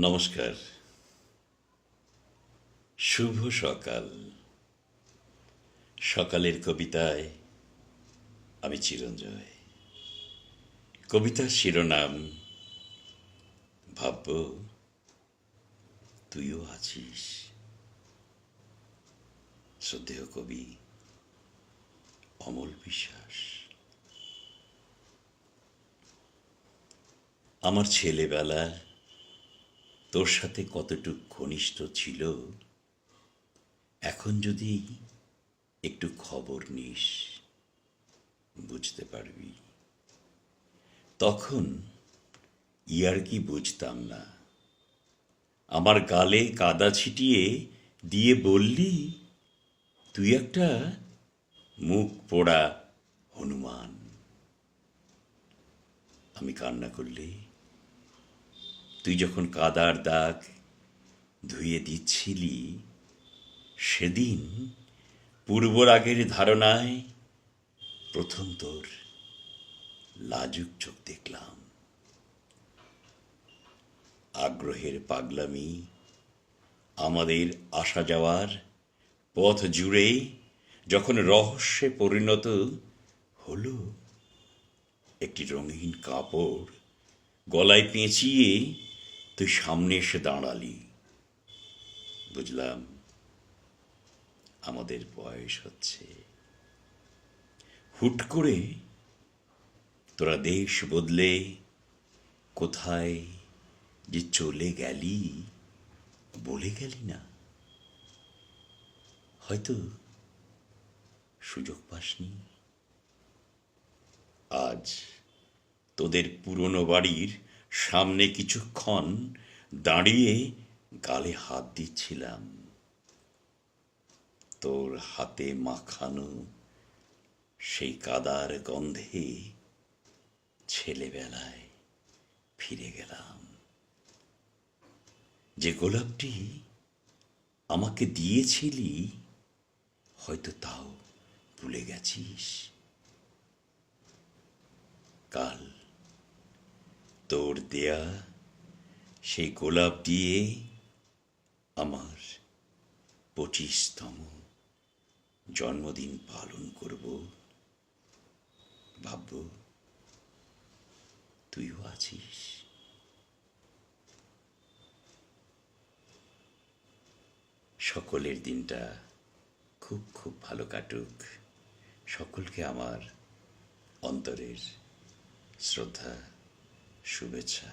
নমস্কার। শুভ সকাল। সকালের কবিতায় আমি চিরঞ্জয়। কবিতার শিরোনাম ভাবব তুইও আছিস। শ্রদ্ধেয় কবি অমল বিশ্বাস। আমার ছেলেবেলা তোর সাথে কতটুক ঘনিষ্ঠ ছিল? এখন যদি একটু খবর নিস, বুঝতে পারবি। তখন ইয়ার কি বুঝতাম না। আমার গালে কাদা ছিটিয়ে দিয়ে বললি, তুই একটা মুখ পোড়া হনুমান। আমি কান্না করলে তুই যখন কাদার দাগ ধুয়ে দিচ্ছিলি, সেদিন পূর্বরাগের ধারণায় প্রথম তোর লাজুক চোখ দেখলাম। আগ্রহের পাগলামি আমাদের আসা যাওয়ার পথ জুড়ে যখন রহস্যে পরিণত হলো, একটি রঙিন কাপড় গলায় পেঁচিয়ে তুই সামনে এসে দাঁড়ালি। বুঝলাম? আমাদের বয়স হচ্ছে। হুট করে তোরা দেশ বদলে কোথায় যে চলে গেলি বলে গেলি না? হয়তো সুযোগ পাসনি। আজ তোদের পুরনো বাড়ির সামনে কিছুক্ষণ দাঁড়িয়ে গালে হাত দিচ্ছিলাম। তোর হাতে মাখানো সেই কাদার গন্ধে ছেলেবেলায় ফিরে গেলাম। যে গোলাপটি আমাকে দিয়েছিলি, হয়তো তাও ভুলে গেছিস। কাল তোর দেয়া, সেই গোলাপ দিয়ে আমার পঁচিশতম জন্মদিন পালন করব। ভাবব, তুইও আছিস? সকলের দিনটা খুব খুব ভালো কাটুক। সকলকে আমার অন্তরের শ্রদ্ধা শুভেচ্ছা,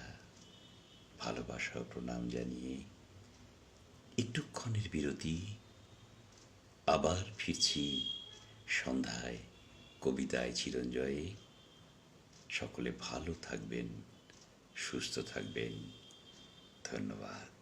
ভালোবাসা ও প্রণাম জানিয়ে একটুক্ষণের বিরতি। আবার ফিরছি সন্ধ্যায় কবিতায় চিরঞ্জয়ে। সকলে ভালো থাকবেন, সুস্থ থাকবেন। ধন্যবাদ।